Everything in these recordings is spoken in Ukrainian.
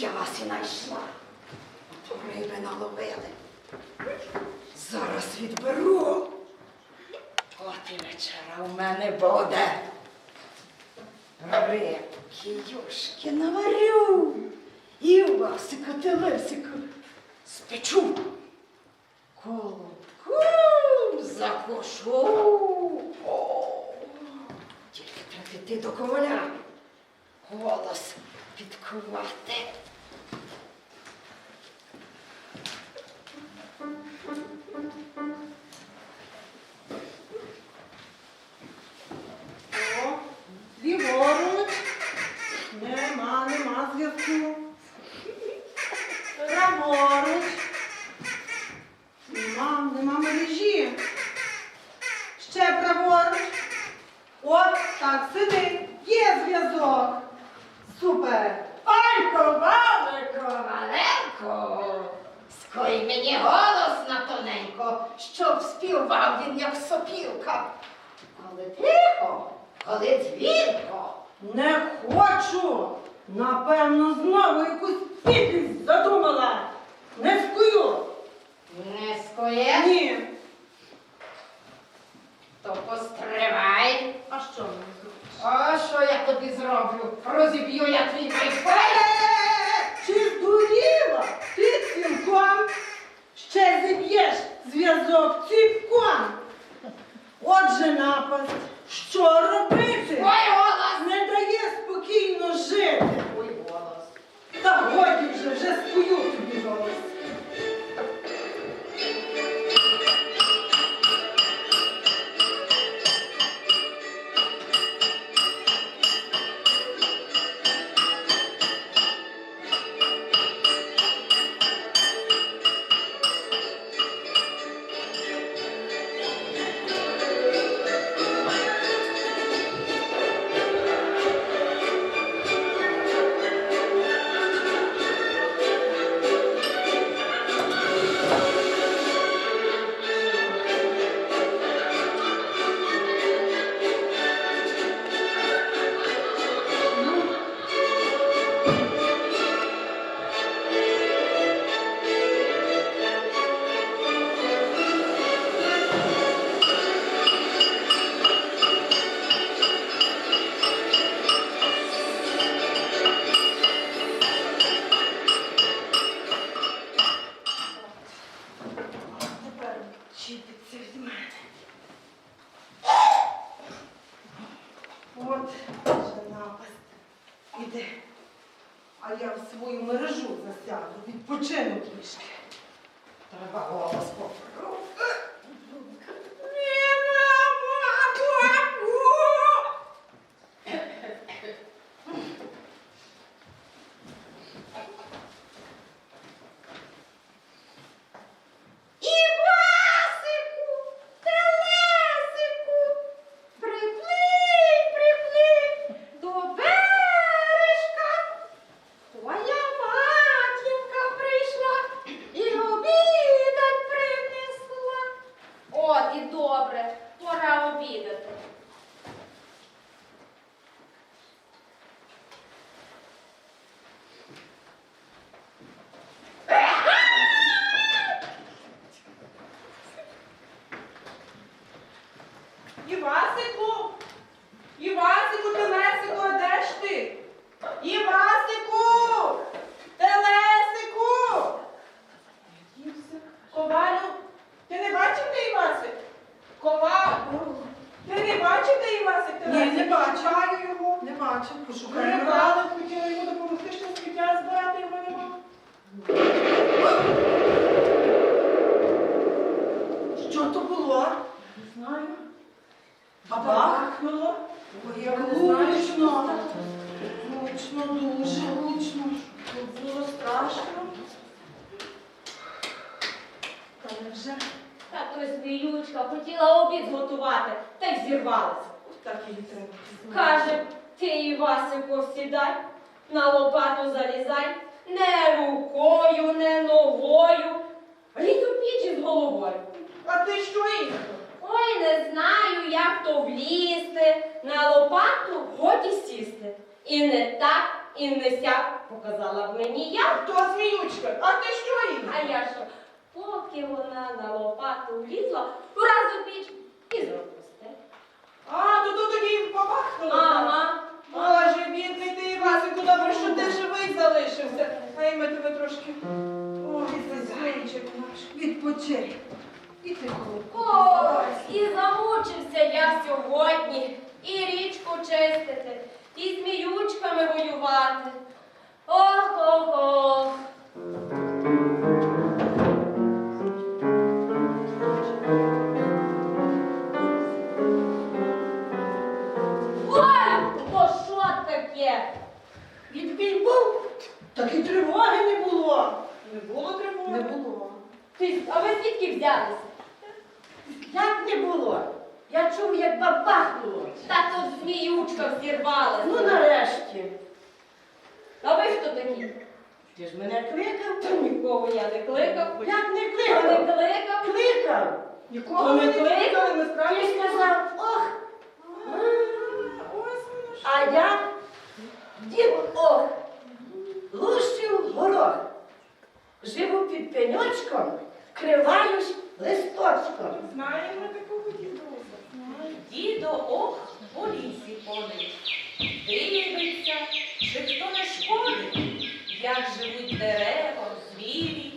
Я вас і знайшла. Риби наловили. Зараз відберу. От і вечора в мене буде. Рибки, юшки наварю. І у вас і телесику спечу. Колобку закушу. Тільки треба йти до коваля. Голос підкувати. О, ліворуч. Нема, нема зв'язку. Праворуч. Нема, нема мережі. Ще праворуч. От так сиди. Є зв'язок. Супер. Ой, ковалико, маленько. Кой мені голос на тоненько, щоб співав він, як сопілка. Але тихо, коли дзвінко. Не хочу. Напевно, знову якусь підлість задумала. Не скую. Не скує? Ні. То постривай. А що мені зробиш? А що я тобі зроблю? Розіб'ю я твій пейфель ціпком, ще зіб'єш зв'язок ціпком. Отже, напасть, Що робити? Ой, голос! Не дає спокійно жити. Ой, голос. Та годі вже, вже спою тобі голос. Хотіла обід зготувати, та й зірвалася. Так її треба. Каже, ти Івасику сідай, на лопату залізай, не рукою, не ногою, лізь у піч із головою. А ти що Інко? Ой, не знаю, як то влізти, на лопату годі сісти. І не так, і не сяк показала б мені я. То зміючка. А ти що Інко? А я що? Поки вона на лопату влізла, враз у піч і запусти. А, то тут тоді побахнуло. Ага. Боже, бідний ти, Івасику, добре, що ти живий залишився. Хай ми тебе трошки. Ой, зазвичай наш. Відпочинь. І ти. Ось, і замучився я сьогодні, і річку чистити, і зміючками воювати. Ох, дерева, звірі,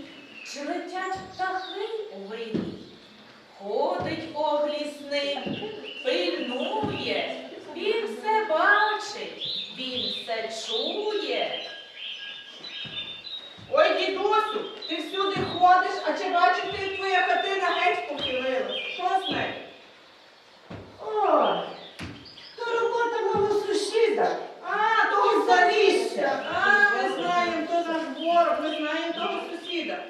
чи летять птахи у вирій. Ходить оглісник, пильнує, він все бачить, він все чує. Ой, дідусю, ти всюди ходиш, а чи бачив ти, твоя хатина геть похилилась? Що з нею? О, то робота мого сусіда. А, того Із Залісся. Залісся. А, ми знаємо, то наш ворог, ми знаємо того сусіда.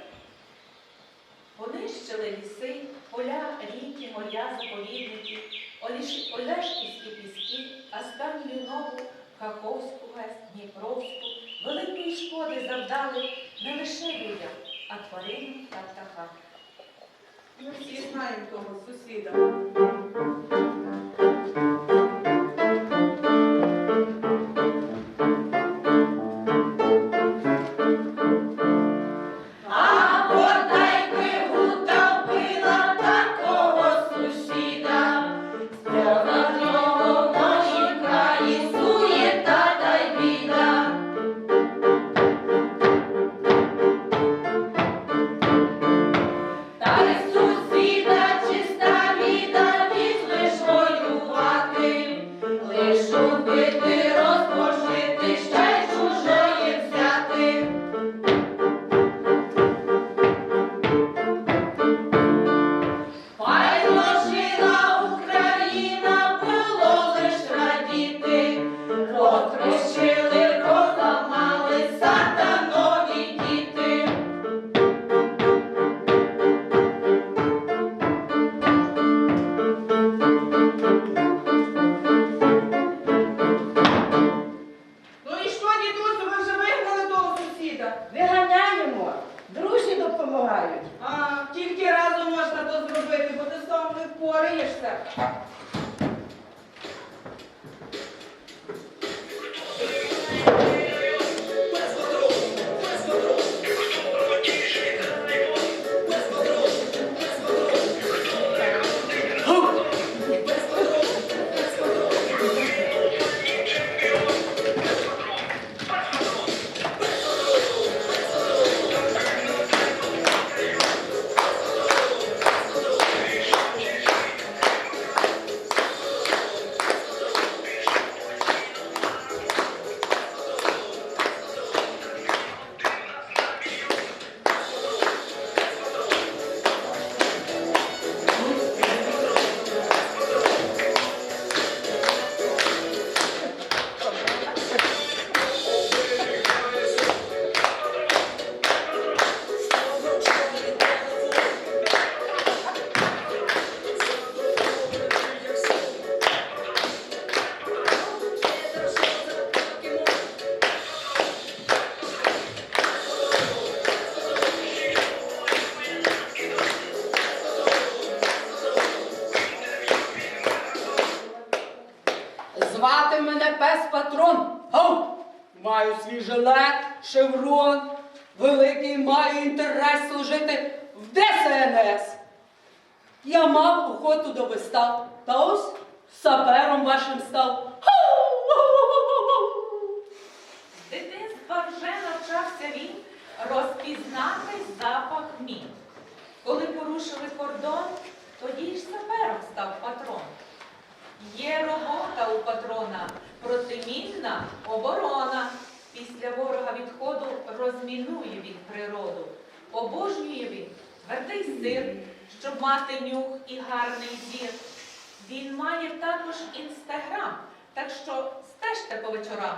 Понищили ліси, поля, ріки, моря, заповідники, Олешківські піски, Асканію Нову, Каховську гес, Дніпровську, великої шкоди завдали не лише людям, а тваринам та птахам. Ми всі знаємо того сусіда. Кордон, тоді ж сапером став патрон. Є робота у патрона, протимінна оборона. Після ворога відходу розмінує він природу. Обожнює він твердий сир, щоб мати нюх і гарний зір. Він має також інстаграм, так що стежте по вечорам.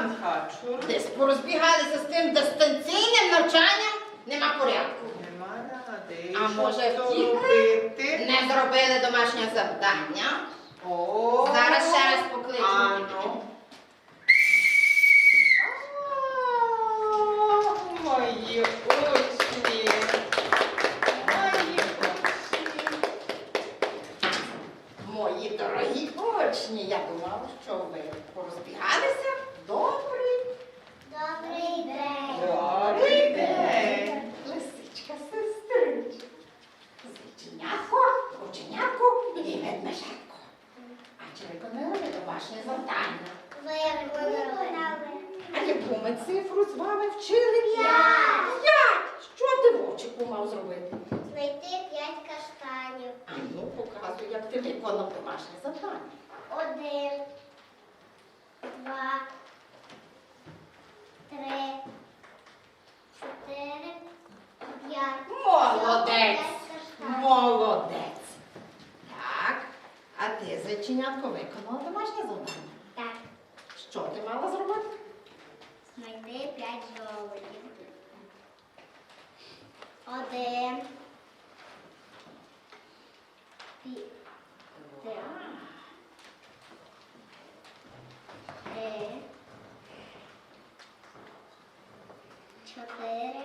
Пан Хачур. Десь порозбігалися з тим дистанційним навчанням, нема порядку. Нема ради. А може, втікли? Не зробили домашнє завдання. О, Зараз ще раз. Ано. А, Мої учні. Мої дорогі учні, я думала, що ви порозбігалися. Добрий. Добрий день. Добрий день. Лисичка, сестричка. Зайченятко, рученятко і ведмежатко. А чи виконали ви домашнє завдання? Виконали. А яку ми цифру з вами вчили? П'ять. Як? Що ти вовчику мав зробити? Знайти п'ять каштанів. А ну показуй, як ти виконав домашнє завдання. Один, два, три, чотири, п'ять. Молодець. Молодець. Так. А ти, зайченятко, виконала домашнє завдання. Так, Що ти мала зробити? знайти п'ять жолудів. Один. Пі- Три. чотири,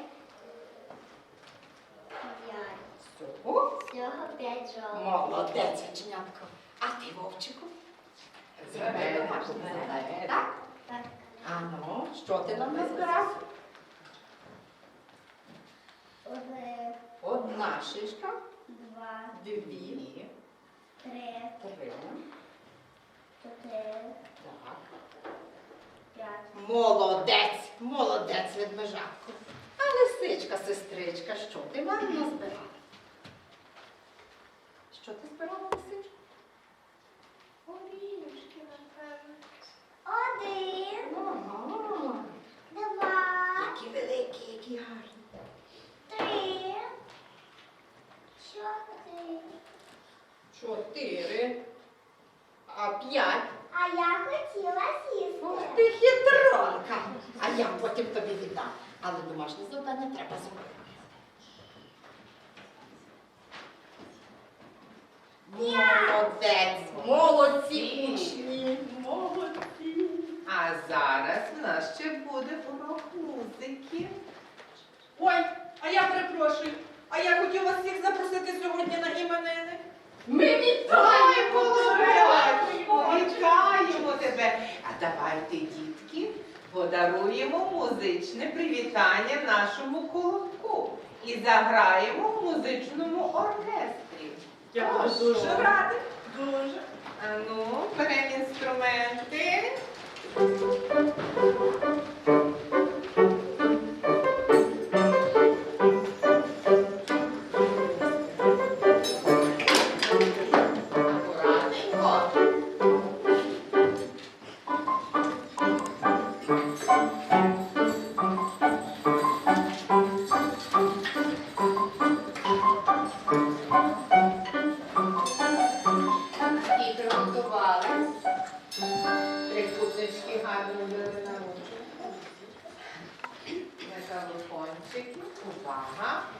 п'ять. Всього? Всього п'ять жовтих. Молодець, дівчинятко. А ти, Вовчику? Зелене, зелене. Так? Так. А ну, що ти нам назбирав? Один, Одна шишка, два, дві, три, три. чотири, Так. п'ять. Молодець! Молодець, ведмежатку. А лисичка, сестричка, що ти нам назбирала? Що ти збирала, лисичка? Орішки, напевно. Один, Ага. два, Які великі, які гарні. три, чотири. Чотири. А п'ять. А я хотіла Ох сісти. ти хитронка. А я потім тобі віддам. Але домашнє завдання треба зробити. Молодець, молодці учні, молодці. А зараз в нас ще буде урок музики. Ой, а я перепрошую. А я хотів вас всіх запросити сьогодні на іменини. Ми вітаємо Володячко, вітаємо тебе. А давайте, дітки, подаруємо музичне привітання нашому колобку і заграємо в музичному оркестрі. Я буду дуже рада. Дуже. А ну, беремо інструменти. Fábio nessa ponte barra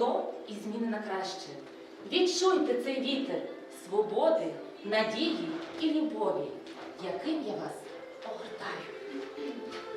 перелом і зміни на краще. Відчуйте цей вітер свободи, надії і любові, яким я вас огортаю.